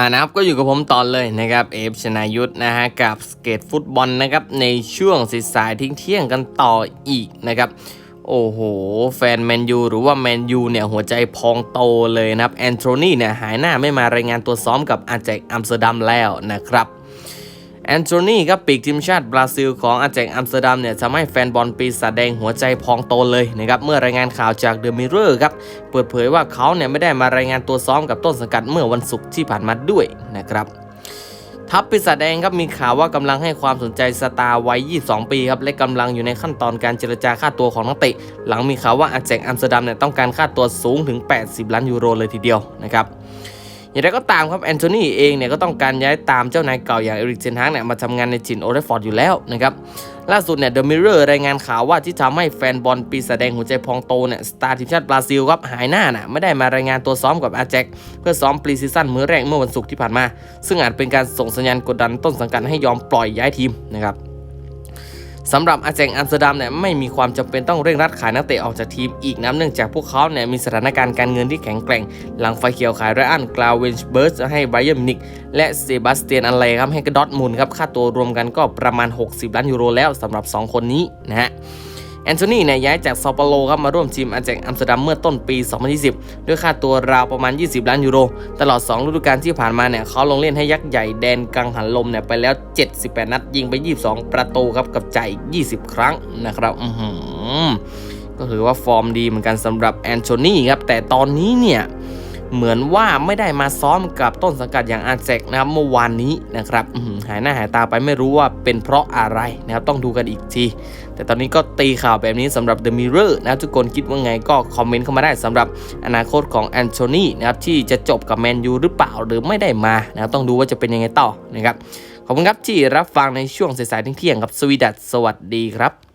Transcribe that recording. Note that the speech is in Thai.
อ่านะครับก็อยู่กับผมตอนเลยนะครับเอฟชนายุทธนะฮะกับสเกตฟุตบอลนะครับในช่วงสายทิ้งเที่ยงกันต่ออีกนะครับโอ้โห แฟนแมนยูหรือว่าแมนยูเนี่ยหัวใจพองโตเลยนะครับแอนโทนีเนี่ยหายหน้าไม่มารายงานตัวซ้อมกับอาเจกอัมสเตอร์ดัมแล้วนะครับ แอนโทนีครับปีกทีมชาติบราซิลของอาแจกอัมสเตอร์ดัมเนี่ยทำให้แฟนบอลปีศาจแดงหัวใจพองโตเลยนะครับเมื่อรายงานข่าวจากเดอะมิเรอร์ครับเปิดเผยว่าเขาเนี่ยไม่ได้มารายงานตัวซ้อมกับต้นสังกัดเมื่อวันศุกร์ที่ผ่านมาด้วยนะครับทัพปีศาจแดงครับมีข่าวว่ากำลังให้ความสนใจสตาร์วัย 22 ปีครับและกำลังอยู่ในขั้นตอนการเจรจาค่าตัวของนักเตะ หลังมีข่าวว่าอาแจกอัมสเตอร์ดัมเนี่ยต้องการค่าตัวสูงถึง 80 ล้านยูโรเลยทีเดียวนะครับ อย่างไรก็ตามครับแอนโทนีเองเนี่ยก็ต้องการย้ายตามเจ้านายเก่าอย่างเอริกเซนฮากเนี่ยมาทำงานในจินโอเรฟอร์ดอยู่แล้วนะครับล่าสุดเนี่ยเดอะมิเรอร์รายงานข่าวว่าที่ทำให้แฟนบอลปีศาจแดงหัวใจพองโตเนี่ยสตาร์ทีมชาติบราซิลครับหายหน้าน่ะไม่ได้มารายงานตัวซ้อมกับอาแจกเพื่อซ้อมปรีซีซั่นมื้อแรกเมื่อวันศุกร์ที่ผ่านมา ซึ่งอาจเป็นการส่งสัญญาณกดดันต้นสังกัดให้ยอมปล่อยย้ายทีมนะครับ สำหรับอาแจงอัมสเตอร์ดัมเนี่ยไม่มีความจำเป็นต้องเร่งรัดขายนักเตะออกจากทีมอีกนะเนื่องจากพวกเขาเนี่ยมีสถานการณ์การเงินที่แข็งแกร่ง หลังไฟเขียวขายไรอันกลาวเวนชเบิร์สให้ไบรอันมินิกและเซบาสเตียนอันเลครับให้กระดอทมูลครับค่าตัวรวมกันก็ประมาณ 60 ล้านยูโรแล้วสำหรับ 2 คนนี้นะฮะ แอนโทนีเนี่ยย้ายจากซาเปาโลครับมาร่วมทีมอาแจกอัมสเตอร์ดัมเมื่อต้นปี 2020 ด้วยค่าตัวราวประมาณ 20 ล้านยูโร ตลอด 2 ฤดูกาลที่ผ่านมาเนี่ยเขาลงเล่นให้ยักษ์ใหญ่แดนกังหันลมเนี่ยไปแล้ว 78 นัด ยิงไป 22 ประตูครับกับจ่ายอีก20 ครั้งนะครับอืก็ถือว่าฟอร์มดีเหมือนกันสำหรับแอนโทนีครับแต่ตอนนี้เนี่ยเหมือนว่าไม่ได้มาซ้อมกับต้นสังกัดอย่างอาเซกนะครับเมื่อวานนี้นะครับอื หายหน้าหายตาไปไม่รู้ว่าเป็นเพราะอะไรนะครับต้องดูกันอีกที แต่ตอนนี้ก็ตีข่าวแบบนี้สำหรับ The Mirror นะทุกคนคิดว่าไงก็คอมเมนต์เข้ามาได้สำหรับอนาคตของแอนโทนีนะครับที่จะจบกับแมนยูหรือเปล่าหรือไม่ได้มานะครับต้องดูว่าจะเป็นยังไงต่อนะครับขอบคุณครับที่รับฟังในช่วงสายๆเที่ยงๆครับสวีดัสสวัสดีครับ